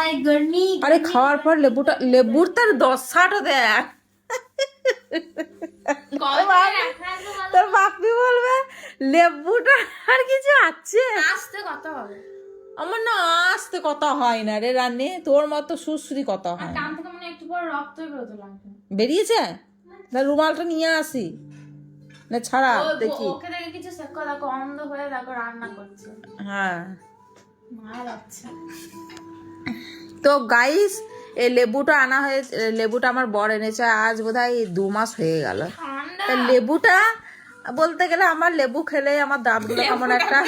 High আরে খাওয়ার পর লেবুটা লেবুর তার দশাটা দেখ। তোর বাপি বলবে লেবুটা আর কিছু আছে? আসতে কথা হবে। আমার না আসতে কথা হয় না রে রান্নে তোর মতো সুশ্রী কথা হয় রক্ত বেরিয়েছে? না রুমালটা নিয়ে আসি। না ছাড়া দেখি। ওকে দেখে কিছু অন্ধ হয়ে দেখো রান্না করছে। হ্যাঁ। মার তো গাইস এই লেবুটা আনা হয়ে লেবুটা আমার বর এনেছে আজ বোধহয় দু মাস হয়ে গেল। লেবুটা বলতে গেলে আমার লেবু খেলে আমার দাঁতগুলো কেমন একটা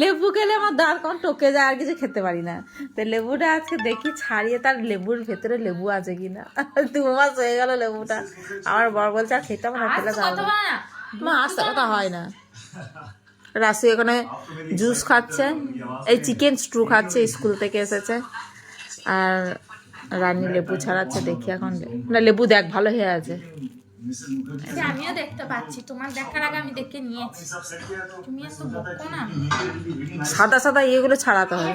লেবু খেলে আমার দাঁত কেমন টকে যায় আর কিছু খেতে পারি না। তো লেবুটা আজকে দেখি ছাড়িয়ে তার লেবুর ভেতরে লেবু আছে কিনা। দু মাস হয়ে গেল লেবুটা। আমার বর বলছে আর খেতে আমার না মা আসতে কথা হয় না। রাসু এখানে জুস খাচ্ছে। এই চিকেন স্ট্রু খাচ্ছে স্কুল থেকে এসেছে। আর রানী লেবু ছাড়াচ্ছে দেখি এখন। না লেবু দেখ ভালো হয়ে আছে। আচ্ছা, আমিও দেখতে পাচ্ছি। তোমার দেখার আগে আমি দেখে নিয়েছি। না। সাদা সাদা এগুলো ছাড়াতে হবে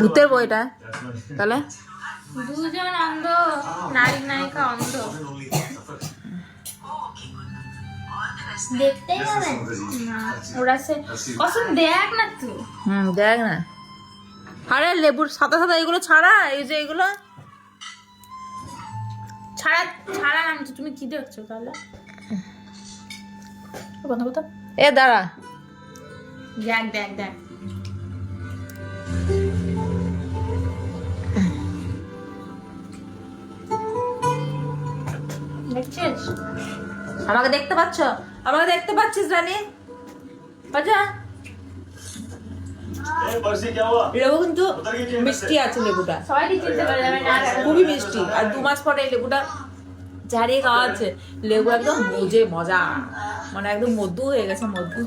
ভূতের বইটা। তাহলে? দুজন অন্ধ নায়ক নায়িকা অন্ধ। দেখতেই হবে না ওরা সে কসম দেখ না তুই হুম দেখ না। আরে লেবুর সাদা সাদা এগুলো ছাড়া? এই যে এগুলো? ছাড়া ছাড়া নাম তো তুমি কি দেখছ তাহলে? বন্ধ কথা এ দাঁড়া। দেখ দেখ দেখ। বুঝছিস আমাকে দেখতে পাচ্ছ? আমাকে দেখতে পাচ্ছিস রানী? বাজা? লেবু মিষ্টি আছে লেবুটা। খুবই মিষ্টি। আর দু পরে লেবুটা ছাড়িয়ে আছে লেবু একদম বুঝে মজা। মানে একদম মধু হয়ে গেছে মধু।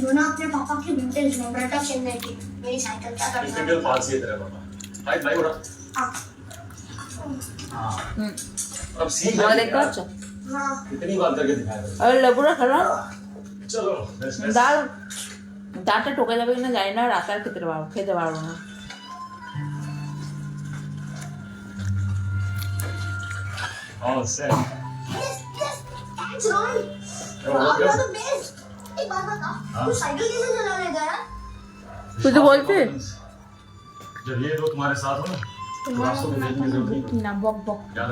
दोनों अपने पापा की विंटेज में ब्रेटा चेन्नई की मेरी साइकिल क्या करना साइकिल पास ही है तेरा पापा भाई भाई उठा हाँ हाँ হুম अब सीख আমাকে ले দেখতে পাচ্ছ हाँ कितनी बार करके दिखाया था আর লেবুটা খেলো चलो let's let's ডাল ডালটা টোকে যাবে কিনা জানি না রাতে আর খেতে পারবো খেতে পারবো না all set yes yes thanks Rohan Oh, आप yes. तो तुझे हाँ। तो बोलते जब ये लोग तुम्हारे साथ हो ना तो आपको ना बक बक